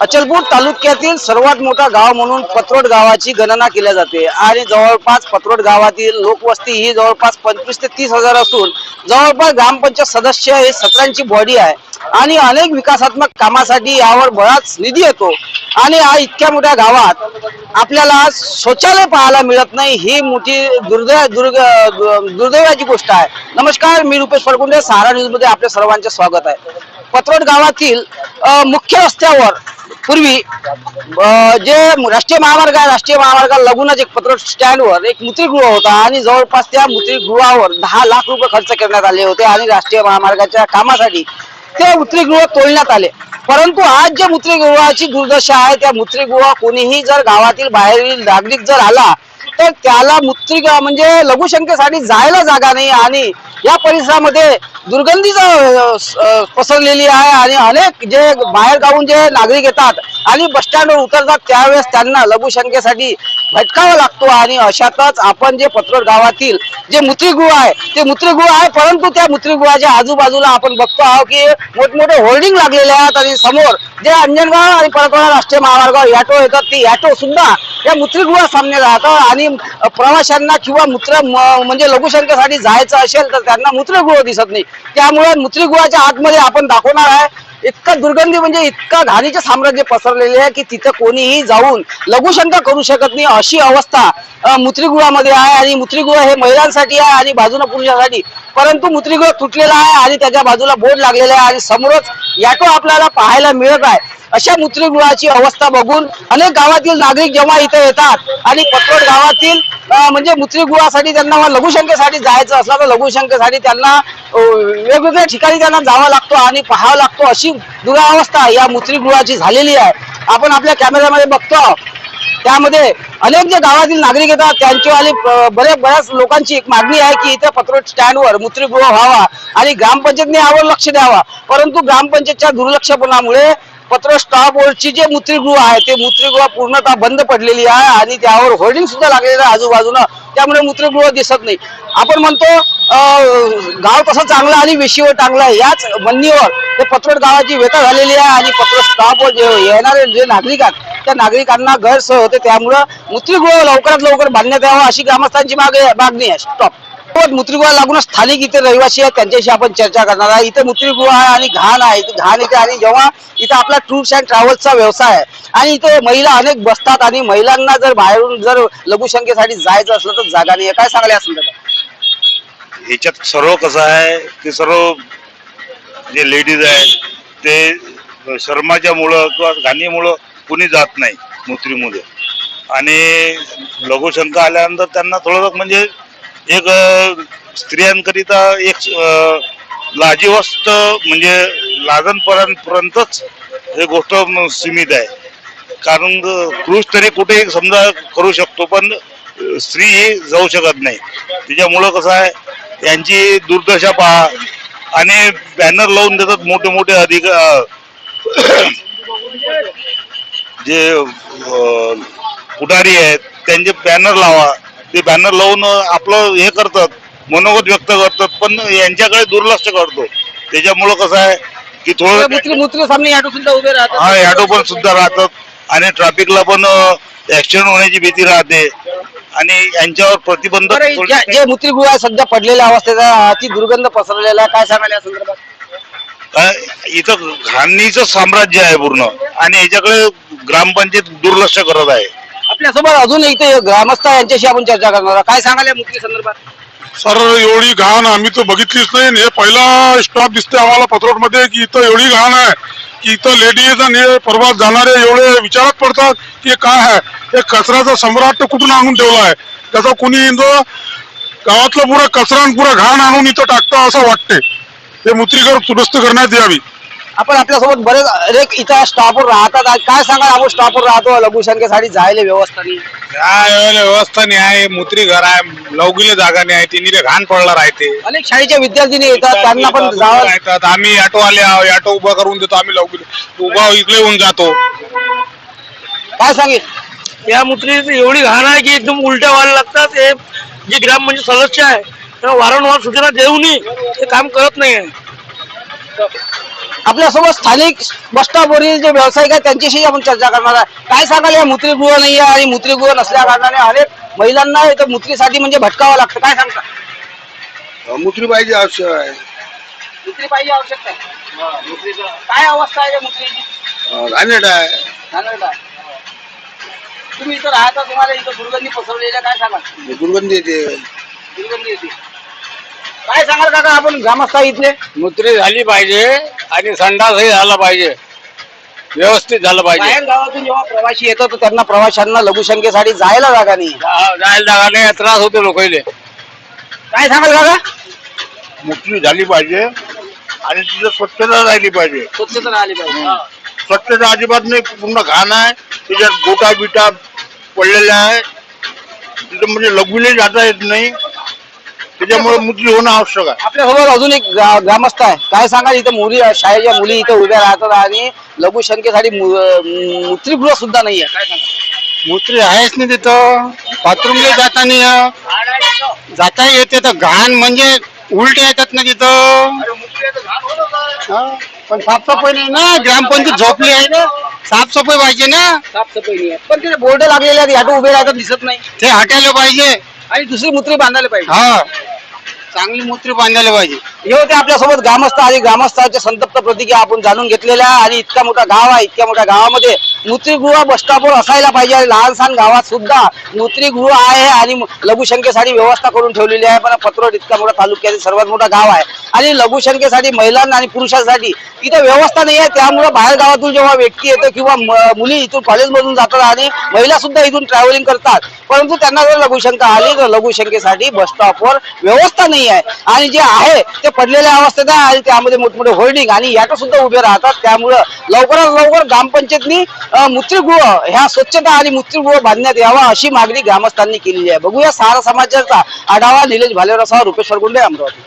अचलपूर तालुक्यातील सर्वात मोठा गाव म्हणून पत्रोट गावाची गणना केल्या जाते. आणि जवळपास पत्रोट गावातील लोकवस्ती ही जवळपास पंचवीस ते तीस हजार असून जवळपास ग्रामपंचायत सदस्य हे सतरांची बॉडी आहे. आणि अनेक विकासात्मक कामासाठी यावर बराच निधी येतो. आणि हा इतक्या मोठ्या गावात आपल्याला शौचालय पाहायला मिळत नाही ही मोठी दुर्दैव दुर्ग दुर्दैवाची गोष्ट आहे. नमस्कार मी रुपेश फडकुंडे सहारा न्यूजमध्ये आपल्या सर्वांचे स्वागत आहे. पत्रोट गावातील मुख्य रस्त्यावर पूर्वी जे राष्ट्रीय महामार्ग आहे राष्ट्रीय महामार्गाला लागूनच एक पत्र स्टँडवर एक मूत्रीगृह होता आणि जवळपास त्या मूत्रीगृहावर दहा लाख रुपये खर्च करण्यात आले होते आणि राष्ट्रीय महामार्गाच्या कामासाठी ते मूत्रीगृह तोडण्यात आले. परंतु आज जे मूत्रीगृहाची दुर्दशा आहे त्या मूत्रीगृह कोणीही जर गावातील बाहेरील नागरिक जर आला तर त्याला मुत्रिका म्हणजे लघुशंकेसाठी जायला जागा नाही आणि या परिसरामध्ये दुर्गंधीच पसरलेली आहे आणि अनेक जे बाहेर गावून जे नागरिक येतात आणि बस स्टँडवर उतरतात त्यावेळेस त्यांना लघुशंकेसाठी भटकावा लागतो आणि अशातच आपण जे पत्रड गावातील जे मूत्रीगृह आहे ते मूत्रीगृह आहे परंतु त्या मूत्रीगृहाच्या आजूबाजूला आपण बघतो आहोत की मोठमोठे होर्डिंग लागलेले आहेत आणि समोर जे अंजनगाव आणि परतवाडा राष्ट्रीय महामार्गावर याटो येतात ते याटो सुद्धा या मूत्रीगृहा सामने राहतात आणि प्रवाशांना किंवा मूत्र म्हणजे लघुशंकेसाठी जायचं असेल तर त्यांना मूत्रगृह दिसत नाही. त्यामुळे मूत्रीगृहाच्या आतमध्ये आपण दाखवणार आहे इतका दुर्गंधी म्हणजे इतका घाणीचे साम्राज्य पसरलेले आहे की तिथं कोणीही जाऊन लघुशंका करू शकत नाही. अशी अवस्था अ, आहे आणि मूत्रीगृह हे महिलांसाठी आहे आणि बाजूला पुरुषांसाठी. परंतु मूत्रीगृह तुटलेला आहे आणि त्याच्या बाजूला बोर्ड लागलेला आहे आणि समोरच याटो आपल्याला पाहायला मिळत आहे. अशा मूत्रीगृहाची अवस्था बघून अनेक गावातील नागरिक जेव्हा इथे येतात आणि पत्रोड गावातील म्हणजे मूत्रीगृहासाठी त्यांना लघुशंकेसाठी जायचं असलं तर लघुशंकेसाठी त्यांना वेगवेगळ्या ठिकाणी त्यांना जावा लागतो आणि पाहावा लागतो अशी दुरावस्था या मूत्रगृहाची झालेली आहे. आपण आपल्या कॅमेऱ्यामध्ये बघतो. त्यामध्ये अनेक जे गावातील नागरिक येतात त्यांच्यावाली अ, बऱ्याच बऱ्याच लोकांची एक मागणी आहे की इथे पत्रोट स्टँडवर मूत्रगृह व्हावा आणि ग्रामपंचायतने यावर लक्ष द्यावा. परंतु ग्रामपंचायतच्या दुर्लक्षपणामुळे पत्र स्टॉप वरची जे मूत्रीगृह आहे ते मूत्रीगृह पूर्णतः बंद पडलेली आहे आणि त्यावर होर्डिंग सुद्धा लागलेलं आहे आजूबाजूला त्यामुळे मूत्रीगृह दिसत नाही. आपण म्हणतो गाव तसं चांगलं आणि वेशीवर चांगलं आहे. याच म्हणणीवर ते पत्रोड गावाची व्यथा झालेली आहे आणि पत्र स्टॉपवर जे येणारे जे नागरिक आहेत त्या नागरिकांना गैरसोय होते. त्यामुळं मूत्रीगृह लवकरात लवकर बांधण्यात यावं अशी ग्रामस्थांची मागणी आहे. स्टॉप मुत्रीगुहा लागूनच स्थानिक इथे रहिवासी आहेत त्यांच्याशी आपण चर्चा करणार आहे. इथे मुत्रीगुहा आहे आणि घाण आहे. घाण इथे आणि जेव्हा इथे आपला टूर्स अँड ट्रॅव्हल्सचा व्यवसाय आहे आणि इथे महिला अनेक बसतात आणि महिलांना जर बाहेरून जर लघुशंकेसाठी जायचं असलं तर जागा नाही. काय सांगले या संदर्भात? ह्याच्यात सर्व कसं आहे की सर्व जे लेडीज आहेत ते शर्माच्या मुळं किंवा घाणीमुळं कुणी जात नाही मूत्रीमध्ये आणि लघुशंका आल्यानंतर त्यांना थोडं म्हणजे एक स्त्रियांकरिता एक लाजीवस्त म्हणजे लाजनपर्यंतच हे गोष्ट सीमित आहे. कारण पुरुष तरी कुठेही समजा करू शकतो पण स्त्री ही जाऊ शकत नाही. त्याच्यामुळं कसं आहे यांची दुर्दशा पहा आणि बॅनर लावून देतात मोठे मोठे अधिक जे पुढारी आहेत त्यांचे बॅनर लावा. ते बॅनर लावून आपलं हे करतात मनोगत व्यक्त करतात पण यांच्याकडे दुर्लक्ष करतो. त्याच्यामुळं कसं आहे की थोडं मूत्री मूत्री सामने ऑटो सुद्धा उभे राहतात. हा ॲटो पण सुद्धा राहतात. आणि ट्रॅफिकला पण ऍक्सिडेंट होण्याची भीती राहते. आणि यांच्यावर प्रतिबंध जे मूत्रीगृह आहे सध्या पडलेल्या अवस्थेचा अति दुर्गंध पसरलेला आहे काय सांगाल या संदर्भात? इथं घाणीचं साम्राज्य आहे पूर्ण. आणि याच्याकडे ग्रामपंचायत दुर्लक्ष करत आहे. आपल्यासोबत अजून एक ग्रामस्थ यांच्याशी आपण चर्चा करणार आहोत. काय सांगाल या संदर्भात? सर एवढी घाण आम्ही तर बघितलीच नाही. आणि हे पहिला स्टॉप दिसते आम्हाला पत्रोडमध्ये की इथं एवढी घाण आहे की इथं लेडीज आणि हे प्रवास जाणारे एवढे विचारात पडतात की हे काय आहे. हे कचऱ्याचा सम्राट कुठून आणून ठेवला आहे? त्याचा कुणी जो गावातलं पुरा कचरा आणि पुरा घाण आणून इथं टाकतं असं वाटते हे मुत्रीकर दुरुस्त करण्यात यावी. आपण आपल्यासोबत बरेच अनेक इथं स्टॉपवर राहतात. आज काय सांगाल? आपण स्टॉपवर राहतो लघुशंकेसाठी जायला व्यवस्था नाही. काय व्यवस्था नाही आहे. मुत्री घर आहे लवगीले जागा नाही आहे. तिने घाण पडला राहते. अनेक शाळेच्या विद्यार्थी येतात. त्यांना पण जावं राहतात आम्ही ऑटो आले आहो ऑटो उभा करून देतो. आम्ही लवगीले उभा इकडे येऊन जातो. काय सांगेल? या मुत्रीत एवढी घाण आहे की एकदम उलट्या व्हायला लागतात. हे जे ग्राम म्हणजे सदस्य आहे त्यांना वारंवार सूचना देऊनही ते काम करत नाही. आहे आपल्यासोबत स्थानिक बस स्टॉपवरील जे व्यावसायिक आहेत त्यांच्याशी आपण चर्चा करणार आहे. काय सांगाल या मूत्रीगृह नाही आहे आणि मूत्रीगृह नसल्या कारणाने अनेक महिलांना इथं मूत्रीसाठी म्हणजे भटकावं लागतं. काय सांगता? मुत्री पाहिजे आवश्यक आहे. मूत्री पाहिजे आवश्यक आहे काय अवस्था आहे या मूत्रीची? घाणेरडा आहे. सांगाल का? तुम्ही इथं राहता तुम्हाला इथं दुर्गंधी पसरलेल्या काय सांगाल? दुर्गंधी येते. दुर्गंधी येते. काय सांगाल काका आपण ग्रामस्थ इथले? मुत्री झाली पाहिजे. आणि संडासही झाला पाहिजे. व्यवस्थित झालं पाहिजे. बाहेर गावातून जेव्हा प्रवासी येतात तर त्यांना प्रवाशांना लघुशंकेसाठी जायला जागा नाही. जा- जायला जागा नाही त्रास होतो लोकांना काय सांगाल काका मुत्री झाली पाहिजे आणि तिथं स्वच्छता राहिली पाहिजे. स्वच्छता राहिली पाहिजे स्वच्छता अजिबात नाही पूर्ण घाण आहे. त्याच्यात गोटा बिटा पडलेल्या आहे. तिथं म्हणजे लघवीला जाता येत नाही. त्याच्यामुळे मुत्री होणं आवश्यक आहे. आपल्यासोबत अजून एक ग्रामस्थ आहे. काय सांगाल? इथं मुली शाळेच्या मुली इथं उभ्या राहतात आणि लघुशंकेसाठी मु- अं, मूत्रीगृह सुद्धा नाहीये. काय सांगाल? मुत्री आहेच नाही तिथं. बाथरूमला जाता नाही जाता येते तर घाण म्हणजे उलटे येतात ना तिथं. हा, पण साफसफाई नाही ना. ग्रामपंचायत झोपली आहे ना. साफसफाई पाहिजे ना. साफसफाई नाही आहे. पण तिथे बोर्ड लागलेले आहेत. ॲटो उभे राहतात दिसत नाही. ते हटायला पाहिजे. आणि दुसरी मूत्री बांधायला पाहिजे. हा. चांगली मुत्री बांधायला पाहिजे. हे होते आपल्यासोबत ग्रामस्थ आणि ग्रामस्थांच्या संतप्त प्रतिक्रिया आपण जाणून घेतलेल्या आहे. आणि इतका मोठा गाव आहे इतक्या मोठ्या गावामध्ये मूत्रीगृह बस असायला पाहिजे. आणि लहान सहान गावात सुद्धा मूत्रीगृह आहे आणि लघुशंकेसाठी व्यवस्था करून ठेवलेली आहे. पण पत्रोड इतका मोठा तालुक्यातील सर्वात मोठा गाव आहे. आणि लघुशंकेसाठी महिलांना आणि पुरुषांसाठी इथं व्यवस्था नाही आहे. त्यामुळे बाहेर गावातून जेव्हा व्यक्ती येतो किंवा मुली इथून कॉलेजमधून जातात आणि महिला सुद्धा इथून ट्रॅव्हलिंग करतात. परंतु त्यांना जर लघुशंका आली तर लघुशंकेसाठी बस स्टॉपवर व्यवस्था नाही आहे. आणि जे आहे ते पडलेल्या अवस्थेत आहे आणि त्यामध्ये मोठमोठे होर्डिंग आणि याटो सुद्धा उभे राहतात. त्यामुळं लवकरात लवकर ग्रामपंचायतनी मूत्रगृह ह्या स्वच्छता आणि मूत्रगृह बांधण्यात यावा अशी मागणी ग्रामस्थांनी केलेली आहे. बघूया सारा समाजाचा आढावा निलेश भालेराव रुपेश्वर गुंडे अमरावती.